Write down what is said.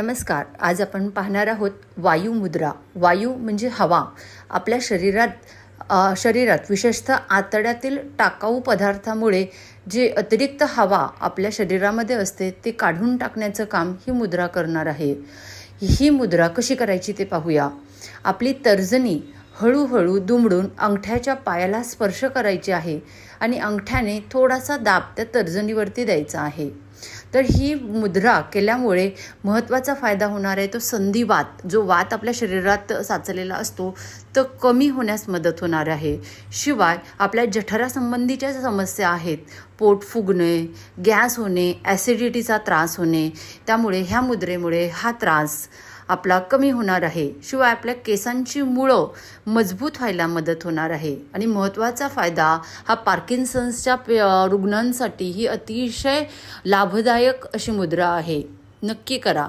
नमस्कार आज आपण पाहणार आहोत वायू मुद्रा. वायू म्हणजे हवा. आपल्या शरीरात शरीरात विशेषतः आतड्यातील टाकाऊ पदार्थामुळे जे अतिरिक्त हवा आपल्या शरीरामध्ये असते ते काढून टाकण्याचं काम ही मुद्रा करणार आहे. ही मुद्रा कशी करायची ते पाहूया. आपली तर्जनी हळूहळू दुमडून अंगठ्याच्या पायाला स्पर्श करायची आहे आणि अंगठ्याने थोडासा दाब त्या तर्जनीवरती द्यायचा आहे. तर ही मुद्रा केल्यामुळे महत्त्वाचा फायदा होणार आहे. तो संधिवात जो वात आपल्या शरीरात साचलेला असतो तो कमी होण्यास मदत होणार आहे. शिवाय आपल्या जठरासंबंधीच्या समस्या आहेत. पोट फुगणे गॅस होणे ॲसिडिटीचा त्रास होणे त्यामुळे ह्या मुद्रेमुळे हा त्रास आपला कमी होणार आहे. शिवाय आपल्या केसांची मुळं मजबूत व्हायला मदत होणार आहे. आणि महत्त्वाचा फायदा हा पार्किन्सन्सच्या रुग्णांसाठी ही अतिशय लाभदायक अशी मुद्रा आहे. नक्की करा.